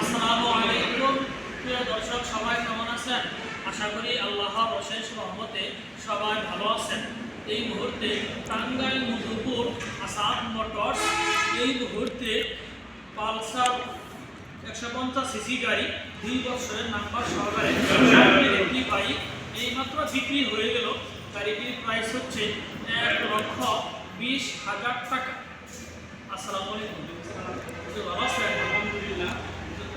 আসসালামু আলাইকুম। প্রিয় দর্শক, সবাই কেমন আছেন? আশা করি আল্লাহর অশেষ রহমতে সবাই ভালো আছেন। এই মুহূর্তে টাঙ্গাইল মধুপুর আসাদ মোটরস, এই মুহূর্তে পালসার একশো পঞ্চাশ সিসি গাড়ি দুই বছরের নাম্বার সহকারে একটি বাইক এইমাত্র বিক্রি হয়ে গেল। গাড়িটির প্রাইস হচ্ছে এক লক্ষ বিশ হাজার টাকা। আসসালামু আলাইকুম। ভালো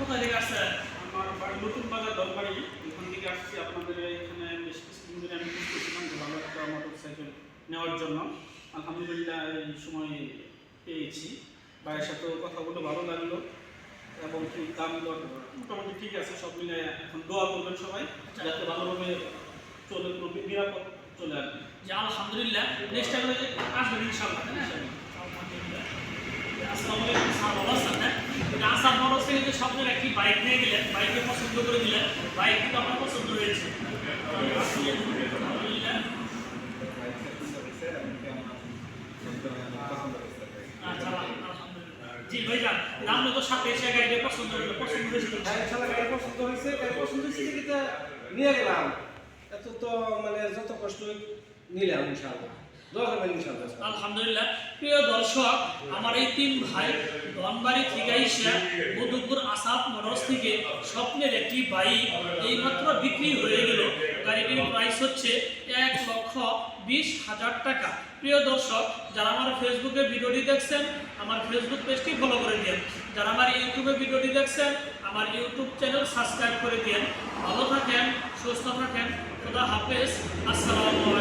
কোথায় থেকে আসছেন আমার বাড়ি নতুন বাজার দরবারি। এখান থেকে আসছি আপনাদের এখানে বেশ কিছুদিন ধরে আমি খুঁজতেছিলাম যে ভালো একটা মোটর সাইকেল নেওয়ার জন্য। আলহামদুলিল্লাহ এই সময় পেয়েছি। ভাইয়ের সাথেও কথা বলে ভালো লাগল এবং কি দাম দর মোটামুটি ঠিক আছে সব মিলে এখন দোয়া করবেন সবাই যাতে ভালোভাবে চলে নিরাপদ চলে আসবে। যে আলহামদুলিল্লাহ। নেক্সট টাইম আসবেন? আলহামদুলিল্লাহ। আসসালামু আলাইকুম, হ্যাঁ? আসাদ মোটরস থেকে স্বপ্নের একটি বাইক নিয়ে গেলেন বাইককে পছন্দ করে দিলেন বাইক কিন্তু আপনার। আচ্ছা, গাড়িটা পছন্দ হয়েছে? হ্যাঁ, গাড়ি পছন্দ হয়েছে গাড়ি নিয়ে গেলাম এত তো মানে যত কষ্ট নিলাম ইনশাল্লাহ আলহামদুলিল্লাহ, প্রিয় দর্শক, আমার এই তিন ভাই ধনবাড়ি থেকে আইসা মধুপুর আসাদ মোটরস থেকে স্বপ্নের একটি বাইক এইমাত্র বিক্রি হয়ে গেল। গাড়িটির প্রাইস হচ্ছে এক লক্ষ বিশ হাজার টাকা। প্রিয় দর্শক, যারা আমার ফেসবুকে ভিডিওটি দেখছেন, আমার ফেসবুক পেজটি ফলো করে দিন যারা আমার ইউটিউবে ভিডিওটি দেখছেন, আমার ইউটিউব চ্যানেল সাবস্ক্রাইব করে দিন ভালো থাকেন, সুস্থ থাকেন, খোদা হাফেজ। আসসালামু